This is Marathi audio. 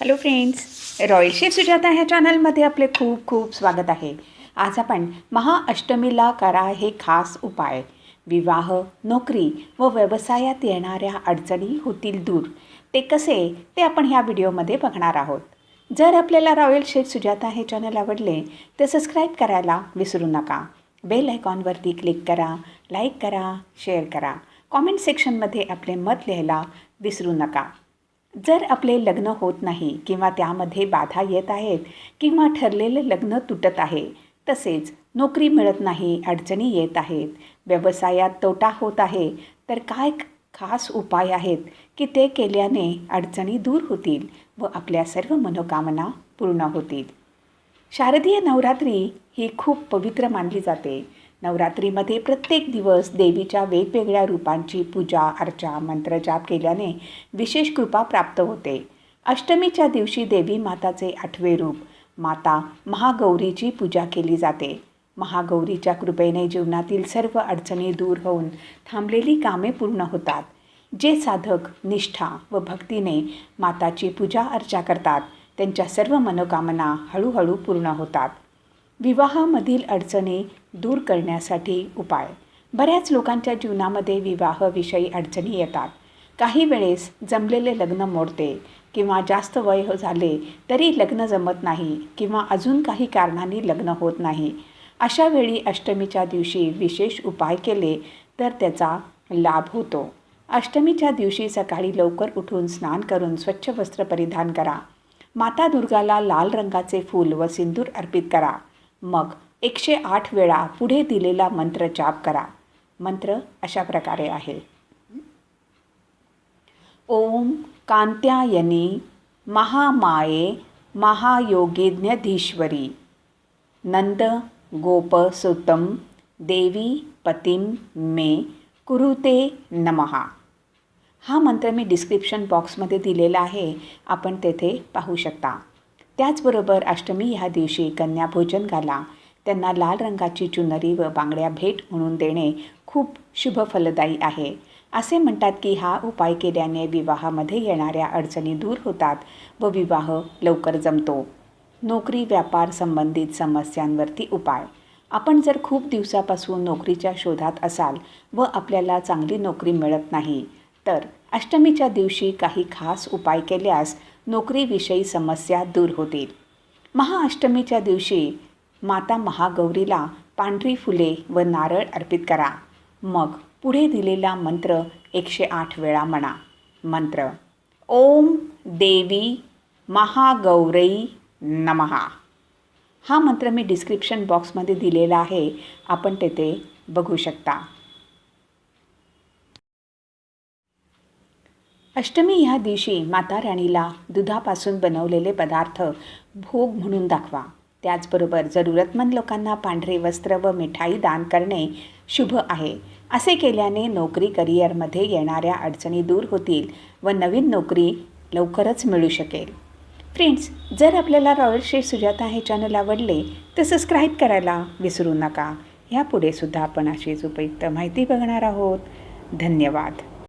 Hello friends royal chef Sujata ह्या चॅनलमध्ये आपले खूप खूप स्वागत आहे. आज आपण महाअष्टमीला करा हे खास उपाय. विवाह नोकरी व व्यवसायात येणाऱ्या अडचणी होतील दूर. ते कसे ते आपण ह्या व्हिडिओमध्ये बघणार आहोत. जर आपल्याला रॉयल शेफ सुजाता हे चॅनल आवडले तर सबस्क्राईब करायला विसरू नका. बेल आयकॉनवरती क्लिक करा लाईक करा शेअर करा. कॉमेंट सेक्शनमध्ये आपले मत लिहायला विसरू नका. जर आपले लग्न होत नाही किंवा त्यामध्ये बाधा येत आहेत किंवा ठरलेलं लग्न तुटत आहे तसेच नोकरी मिळत नाही अडचणी येत आहेत व्यवसायात तोटा होत आहे तर काय खास उपाय आहेत की ते केल्याने अडचणी दूर होतील व आपल्या सर्व मनोकामना पूर्ण होतील? शारदीय नवरात्री ही खूप पवित्र मानली जाते. नवरात्रीमध्ये प्रत्येक दिवस देवीच्या वेगवेगळ्या रूपांची पूजा अर्चा मंत्रजाप केल्याने विशेष कृपा प्राप्त होते. अष्टमीच्या दिवशी देवी माताचे आठवे रूप माता महागौरीची पूजा केली जाते. महागौरीच्या कृपेने जीवनातील सर्व अडचणी दूर होऊन थांबलेली कामे पूर्ण होतात. जे साधक निष्ठा व भक्तीने माताची पूजा अर्चा करतात त्यांच्या सर्व मनोकामना हळूहळू पूर्ण होतात. विवाहामधील अडचणी दूर करण्यासाठी उपाय. बऱ्याच लोकांच्या जीवनामध्ये विवाहविषयी अडचणी येतात. काही वेळेस जमलेले लग्न मोडते किंवा जास्त वय हो झाले तरी लग्न जमत नाही किंवा अजून काही कारणांनी लग्न होत नाही. अशा वेळी अष्टमीच्या दिवशी विशेष उपाय केले तर त्याचा लाभ होतो. अष्टमीच्या दिवशी सकाळी लवकर उठून स्नान करून स्वच्छ वस्त्र परिधान करा. माता दुर्गाला लाल रंगाचे फूल व सिंदूर अर्पित करा. मग एकशे आठ वेळा पुढे दिलेला मंत्र जाप करा. मंत्र अशा प्रकारे आहे. ओम कांत्यायनी महामाये महायोगिज्ञधीश्वरी नंद गोपसुतम देवी पतिम मे कुरुते नमहा हा मंत्र मी डिस्क्रिप्शन बॉक्समध्ये दिलेला आहे. आपण तेथे पाहू शकता. त्याचबरोबर अष्टमी ह्या दिवशी कन्याभोजन घाला त्यांना लाल रंगाची चुनरी व बांगड्या भेट म्हणून देणे खूप शुभ फलदायी आहे. असे म्हणतात की हा उपाय केल्याने विवाहामध्ये येणाऱ्या अडचणी दूर होतात व विवाह लवकर जमतो. नोकरी व्यापार संबंधित समस्यांवरती उपाय. आपण जर खूप दिवसापासून नोकरीच्या शोधात असाल व आपल्याला चांगली नोकरी मिळत नाही तर अष्टमीच्या दिवशी काही खास उपाय केल्यास नोकरीविषयी समस्या दूर होतील महाअष्टमीच्या दिवशी माता महागौरीला पांढरी फुले व नारळ अर्पित करा. मग पुढे दिलेला मंत्र एकशे आठ वेळा म्हणा. मंत्र ओम देवी महागौरई नमहा हा मंत्र मी डिस्क्रिप्शन बॉक्समध्ये दिलेला आहे. आपण तेथे बघू शकता. अष्टमी ह्या दिवशी माता राणीला दुधापासून बनवलेले पदार्थ भोग म्हणून दाखवा. त्याचबरोबर जरूरतमंद लोकांना पांढरे वस्त्र व मिठाई दान करणे शुभ आहे. असे केल्याने नोकरी करिअरमध्ये येणाऱ्या अडचणी दूर होतील व नवीन नोकरी लवकरच मिळू शकेल. फ्रेंड्स जर आपल्याला रॉयल शेफ सुजाता हे चॅनल आवडले तर सबस्क्राईब करायला विसरू नका. यापुढे सुद्धा आपण अशीच उपयुक्त माहिती बघणार आहोत. धन्यवाद.